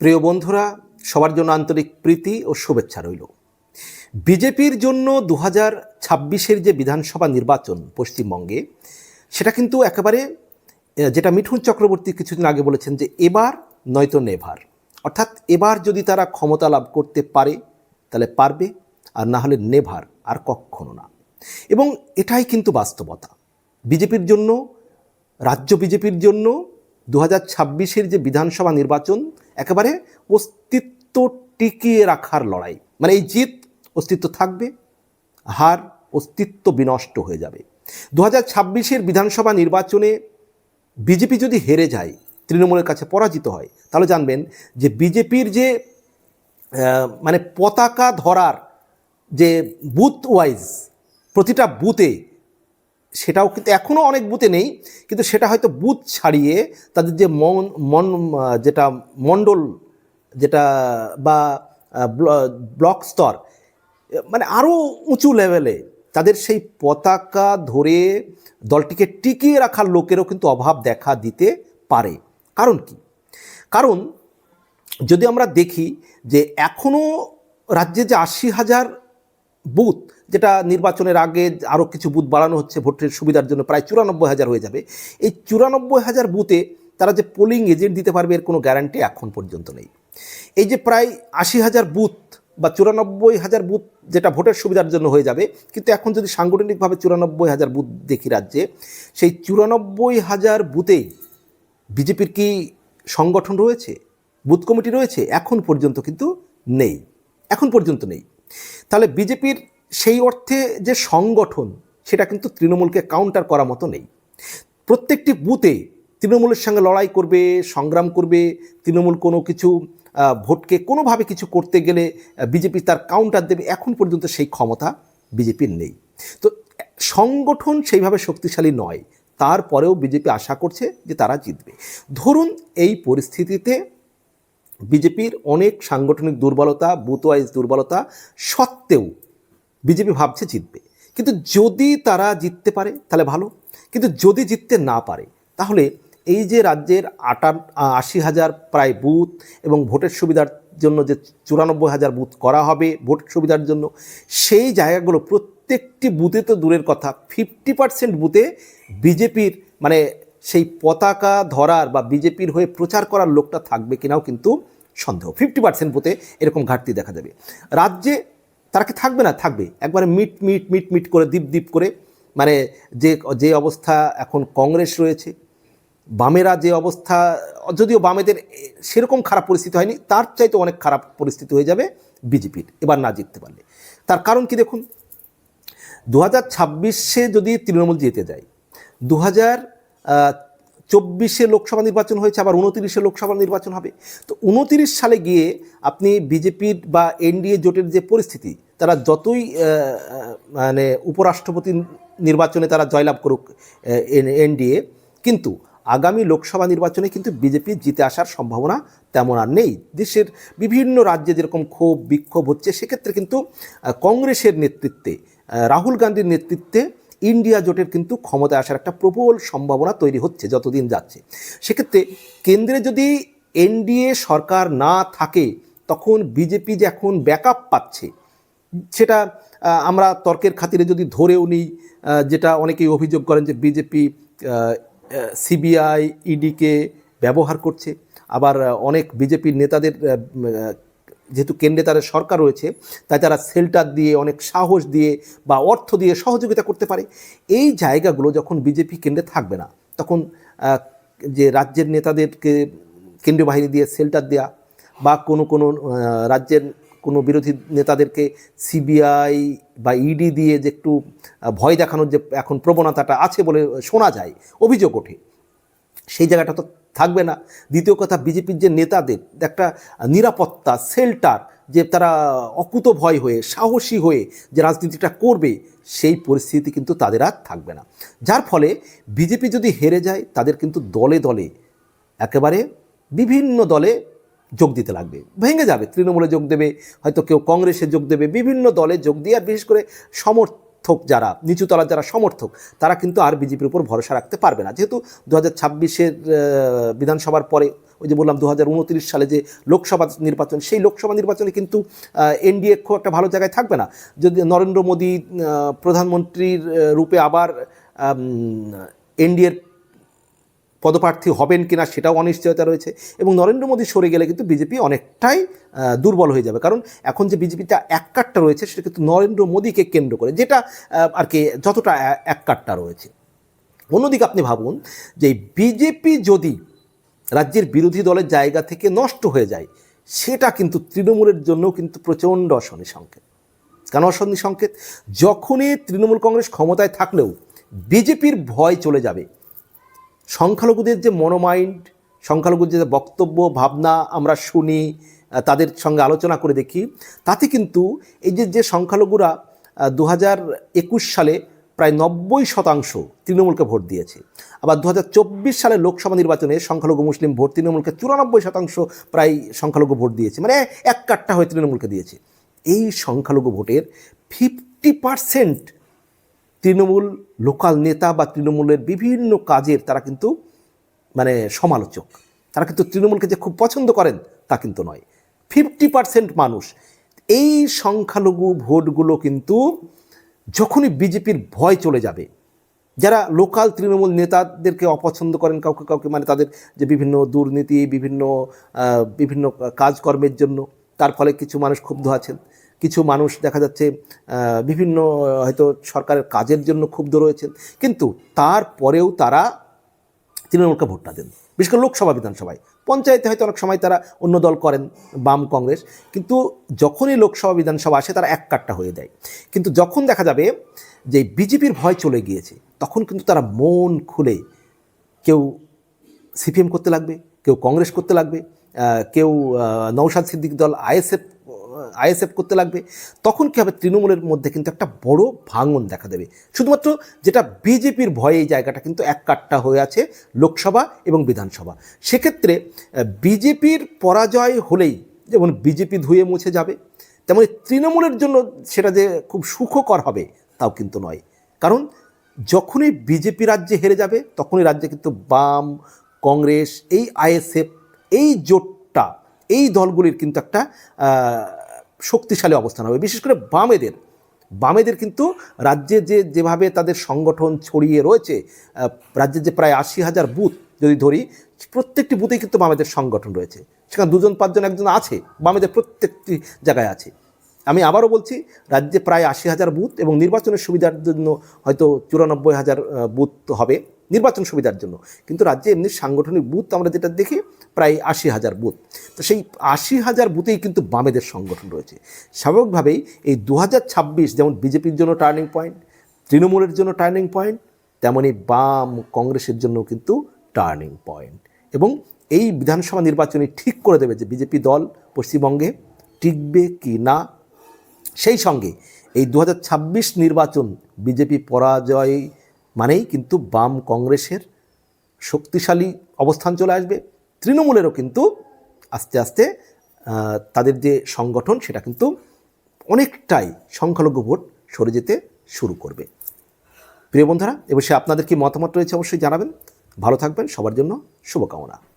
প্রিয় বন্ধুরা, সবার জন্য আন্তরিক প্রীতি ও শুভেচ্ছা রইল। বিজেপির জন্য দু হাজার ছাব্বিশের যে বিধানসভা নির্বাচন পশ্চিমবঙ্গে, সেটা কিন্তু একেবারে যেটা মিঠুন চক্রবর্তী কিছুদিন আগে বলেছেন যে এবার নয়তো নেভার। অর্থাৎ এবার যদি তারা ক্ষমতা লাভ করতে পারে, তাহলে পারবে, আর না হলে নেভার আর কখনো না। এবং এটাই কিন্তু বাস্তবতা। বিজেপির জন্য, রাজ্য বিজেপির জন্য দু হাজার ছাব্বিশের যে বিধানসভা নির্বাচন, একেবারে অস্তিত্ব টিকিয়ে রাখার লড়াই। মানে এই জিত অস্তিত্ব থাকবে, হার অস্তিত্ব বিনষ্ট হয়ে যাবে। দু হাজার ছাব্বিশের বিধানসভা নির্বাচনে বিজেপি যদি হেরে যায়, তৃণমূলের কাছে পরাজিত হয়, তাহলে জানবেন যে বিজেপির যে মানে পতাকা ধরার যে বুথ ওয়াইজ প্রতিটা বুথে সেটাও কিন্তু এখনও অনেক বুথে নেই, কিন্তু সেটা হয়তো বুথ ছাড়িয়ে তাদের যে মন মন যেটা মণ্ডল, যেটা, বা ব্ল- ব্লক স্তর মানে আরও উঁচু লেভেলে তাদের সেই পতাকা ধরে দলটিকে টিকিয়ে রাখার লোকেরও কিন্তু অভাব দেখা দিতে পারে। কারণ কি? কারণ যদি আমরা দেখি যে এখনও রাজ্যে যে আশি হাজার বুথ, যেটা নির্বাচনের আগে আরও কিছু বুথ বাড়ানো হচ্ছে ভোটের সুবিধার জন্য, প্রায় চুরানব্বই হাজার হয়ে যাবে। এই চুরানব্বই হাজার বুথে তারা যে পোলিং এজেন্ট দিতে পারবে, এর কোনো গ্যারান্টি এখন পর্যন্ত নেই। এই যে প্রায় আশি হাজার বুথ বা চুরানব্বই হাজার বুথ যেটা ভোটের সুবিধার জন্য হয়ে যাবে, কিন্তু এখন যদি সাংগঠনিকভাবে চুরানব্বই হাজার বুথ দেখি রাজ্যে, সেই চুরানব্বই হাজার বুথেই বিজেপির কি সংগঠন রয়েছে? বুথ কমিটি রয়েছে? এখন পর্যন্ত কিন্তু নেই। এখন পর্যন্ত নেই। তাহলে বিজেপির সেই অর্থে যে সংগঠন, সেটা কিন্তু তৃণমূলকে কাউন্টার করার মতো নেই। প্রত্যেকটি বুথে তৃণমূলের সঙ্গে লড়াই করবে, সংগ্রাম করবে, তৃণমূল কোনো কিছু ভোটকে কোনোভাবে কিছু করতে গেলে বিজেপি তার কাউন্টার দেবে, এখন পর্যন্ত সেই ক্ষমতা বিজেপির নেই। তো সংগঠন সেইভাবে শক্তিশালী নয়, তারপরেও বিজেপি আশা করছে যে তারা জিতবে। ধরুন এই পরিস্থিতিতে বিজেপির অনেক সাংগঠনিক দুর্বলতা বুথ ওয়াইজ দুর্বলতা সত্ত্বেও বিজেপি ভাবছে জিতবে। কিন্তু যদি তারা জিততে পারে, তাহলে ভালো। কিন্তু যদি জিততে না পারে, তাহলে এই যে রাজ্যের আটা আশি হাজার প্রায় বুথ এবং ভোটের সুবিধার জন্য যে চুরানব্বই হাজার বুথ করা হবে ভোট সুবিধার জন্য, সেই জায়গাগুলো প্রত্যেকটি বুথে তো দূরের কথা। ফিফটি পার্সেন্ট বুথে বিজেপির মানে সেই পতাকা ধরার বা বিজেপির হয়ে প্রচার করার লোকটা থাকবে কিনাও কিন্তু সন্দেহ। ফিফটি পার্সেন্ট বুথে এরকম ঘাটতি দেখা যাবে রাজ্যে তারা কি থাকবে না? থাকবে। একবারে মিট মিট মিট মিট করে, দ্বীপ দ্বীপ করে মানে যে যে অবস্থা এখন কংগ্রেস রয়েছে, বামেরা যে অবস্থা, যদিও বামেদের সেরকম খারাপ পরিস্থিতি হয়নি, তার চাইতে অনেক খারাপ পরিস্থিতি হয়ে যাবে বিজেপির। এবার না জিততে পারলে। তার কারণ কি দেখুন? দু হাজার ছাব্বিশে যদি তৃণমূল জিতে যায়, দু হাজার চব্বিশে লোকসভা নির্বাচন হয়েছে, আবার উনতিরিশে লোকসভা নির্বাচন হবে। তো উনতিরিশ সালে গিয়ে আপনি বিজেপির বা এনডিএ জোটের যে পরিস্থিতি, তারা যতই মানে উপরাষ্ট্রপতি নির্বাচনে তারা জয়লাভ করুক এনডিএ, কিন্তু আগামী লোকসভা নির্বাচনে কিন্তু বিজেপি জিতে আসার সম্ভাবনা তেমন আর নেই। দেশের বিভিন্ন রাজ্যে যেরকম ক্ষোভ, বিক্ষোভ হচ্ছে, সেক্ষেত্রে কিন্তু কংগ্রেসের নেতৃত্বে রাহুল গান্ধীর নেতৃত্বে ইন্ডিয়া জোটের কিন্তু ক্ষমতায় আসার একটা প্রবল সম্ভাবনা তৈরি হচ্ছে যতদিন যাচ্ছে। সেক্ষেত্রে কেন্দ্রে যদি এনডিএ সরকার না থাকে, তখন বিজেপি যে এখন ব্যাকআপ পাচ্ছে, সেটা আমরা তর্কের খাতিরে যদি ধরেও নিই যেটা অনেকেই অভিযোগ করেন যে বিজেপি সিবিআই, ইডিকে ব্যবহার করছে। আবার অনেক বিজেপির নেতাদের যেহেতু কেন্দ্রে তাদের সরকার রয়েছে, তাই তারা সেল্টার দিয়ে, অনেক সাহস দিয়ে বা অর্থ দিয়ে সহযোগিতা করতে পারে। এই জায়গাগুলো যখন বিজেপি কেন্দ্রে থাকবে না, তখন যে রাজ্যের নেতাদেরকে কেন্দ্রীয় বাহিনী দিয়ে সেল্টার দেওয়া বা কোনো কোনো রাজ্যের কোনো বিরোধী নেতাদেরকে সিবিআই বা ইডি দিয়ে যে একটু ভয় দেখানোর যে এখন প্রবণতাটা আছে বলে শোনা যায়, অভিযোগ ওঠে। সেই জায়গাটা তো থাকবে না। দ্বিতীয় কথা, বিজেপির যে নেতাদের একটা নিরাপত্তা সেল্টার যে তারা অকুত ভয় হয়ে, সাহসী হয়ে যে রাজনীতিটা করবে, সেই পরিস্থিতি কিন্তু তাদের আর থাকবে না। যার ফলে বিজেপি যদি হেরে যায়, তাদের কিন্তু দলে দলে একেবারে বিভিন্ন দলে যোগ দিতে লাগবে। ভেঙে যাবে। তৃণমূলে যোগ দেবে, হয়তো কেউ কংগ্রেসে যোগ দেবে, বিভিন্ন দলে যোগ দিয়ে, আর বিশেষ করে সমর্থক যারা, নিচুতলার যারা সমর্থক, তারা কিন্তু আর বিজেপির উপর ভরসা রাখতে পারবে না। যেহেতু দু হাজার ছাব্বিশের বিধানসভার পরে, ওই যে বললাম দু হাজার উনত্রিশ সালে যে লোকসভা নির্বাচন, সেই লোকসভা নির্বাচনে কিন্তু এনডিএ খুব একটা ভালো জায়গায় থাকবে না। যদি নরেন্দ্র মোদী প্রধানমন্ত্রীর রূপে আবার এনডিএর পদপ্রার্থী হবেন কিনা সেটাও অনিশ্চয়তা রয়েছে এবং নরেন্দ্র মোদী সরে গেলে কিন্তু বিজেপি অনেকটাই দুর্বল হয়ে যাবে। কারণ এখন যে বিজেপিটা এক কাটটা রয়েছে সেটা কিন্তু নরেন্দ্র মোদীকে কেন্দ্র করে, যেটা আর কি যতটা এক কাটটা রয়েছে। অন্যদিকে আপনি ভাবুন যে বিজেপি যদি রাজ্যের বিরোধী দলের জায়গা থেকে নষ্ট হয়ে যায়, সেটা কিন্তু তৃণমূলের জন্য কিন্তু প্রচণ্ড অশনি সংকেত। কেন অশনি সংকেত? যখনই তৃণমূল কংগ্রেস ক্ষমতায় থাকলেও বিজেপির ভয় চলে যাবে সংখ্যালঘুদের যে মনোমাইন্ড, সংখ্যালঘুদের যে বক্তব্য, ভাবনা আমরা শুনি তাদের সঙ্গে আলোচনা করে দেখি, তাতে কিন্তু এই যে যে সংখ্যালঘুরা দু হাজার একুশ সালে প্রায় নব্বই শতাংশ তৃণমূলকে ভোট দিয়েছে। আবার দু হাজার চব্বিশ সালে লোকসভা নির্বাচনে সংখ্যালঘু মুসলিম ভোট তৃণমূলকে চুরানব্বই শতাংশ প্রায় সংখ্যালঘু ভোট দিয়েছে। মানে এক কাট্টা হয়ে তৃণমূলকে দিয়েছে। এই সংখ্যালঘু ভোটের ফিফটি পার্সেন্ট তৃণমূল লোকাল নেতা বা তৃণমূলের বিভিন্ন কাজের তারা কিন্তু মানে সমালোচক। তারা কিন্তু তৃণমূলকে যে খুব পছন্দ করেন, তা কিন্তু নয়। ফিফটি পার্সেন্ট মানুষ এই সংখ্যালঘু ভোটগুলো কিন্তু যখনই বিজেপির ভয় চলে যাবে, যারা লোকাল তৃণমূল নেতাদেরকে অপছন্দ করেন, কাউকে কাউকে মানে তাদের যে বিভিন্ন দুর্নীতি, বিভিন্ন বিভিন্ন কাজকর্মের জন্য, তার ফলে কিছু মানুষ ক্ষুব্ধ আছেন। কিছু মানুষ দেখা যাচ্ছে বিভিন্ন হয়তো সরকারের কাজের জন্য ক্ষুব্ধ রয়েছেন। কিন্তু তারপরেও তারা তৃণমূলকে ভোটটা দেন। বিশেষ করে লোকসভা বিধানসভায়। পঞ্চায়েতে হয়তো অনেক সময় তারা অন্য দল করেন, বাম কংগ্রেস। কিন্তু যখনই লোকসভা বিধানসভা আসে, তারা এক কাট্টা হয়ে দেয় কিন্তু যখন দেখা যাবে যে বিজেপির ভয় চলে গিয়েছে, তখন কিন্তু তারা মন খুলে কেউ সিপিএম করতে লাগবে, কেউ কংগ্রেস করতে লাগবে। কেউ নৌসাদ সিদ্দিক দল আইএসএফ আইএসএফ করতে লাগবে, তখন কী হবে? তৃণমূলের মধ্যে কিন্তু একটা বড় ভাঙন দেখা দেবে। শুধুমাত্র যেটা বিজেপির ভয়ে এই জায়গাটা কিন্তু এক কাট্টা হয়ে আছে, লোকসভা এবং বিধানসভা। সেক্ষেত্রে বিজেপির পরাজয় হলেই যেমন বিজেপি ধুয়ে মুছে যাবে, তেমনি তৃণমূলের জন্য সেটা যে খুব সুখকর হবে, তাও কিন্তু নয়। কারণ, যখনই বিজেপি রাজ্যে হেরে যাবে, তখনই রাজ্যে কিন্তু বাম, কংগ্রেস, এই আইএসএফ এই জোটটা, এই দলগুলির কিন্তু একটা শক্তিশালী অবস্থান হবে। বিশেষ করে বামেদের। বামেদের কিন্তু রাজ্যে যে, যেভাবে তাদের সংগঠন ছড়িয়ে রয়েছে রাজ্যের যে প্রায় আশি হাজার বুথ যদি ধরি, প্রত্যেকটি বুথেই কিন্তু বামেদের সংগঠন রয়েছে। সেখানে দুজন, পাঁচজন, একজন আছে, বামেদের প্রত্যেকটি জায়গায় আছে। আমি আবারও বলছি, রাজ্যে প্রায় আশি হাজার বুথ এবং নির্বাচনের সুবিধার জন্য হয়তো চুরানব্বই হাজার বুথ হবে নির্বাচন সুবিধার জন্য। কিন্তু রাজ্যে এমনি সাংগঠনিক বুথ আমরা যেটা দেখি, প্রায় আশি হাজার বুথ। তো সেই আশি হাজার বুথেই কিন্তু বামেদের সংগঠন রয়েছে। স্বাভাবিকভাবেই এই দু হাজার ছাব্বিশ যেমন বিজেপির জন্য টার্নিং পয়েন্ট তৃণমূলের জন্য টার্নিং পয়েন্ট তেমনই বাম কংগ্রেসের জন্য কিন্তু টার্নিং পয়েন্ট এবং এই বিধানসভা নির্বাচনে ঠিক করে দেবে যে বিজেপি দল পশ্চিমবঙ্গে টিকবে কি না সেই সঙ্গে এই দু হাজার ছাব্বিশ নির্বাচন বিজেপি পরাজয় মানেই কিন্তু বাম কংগ্রেসের শক্তিশালী অবস্থান চলে আসবে। তৃণমূলেরও কিন্তু আস্তে আস্তে তাদের যে সংগঠন সেটা কিন্তু অনেকটাই সংখ্যালঘু ভোট সরে যেতে শুরু করবে। প্রিয় বন্ধুরা, এ বিষয়ে আপনাদের কি মতামত রয়েছে অবশ্যই জানাবেন। ভালো থাকবেন, সবার জন্য শুভকামনা।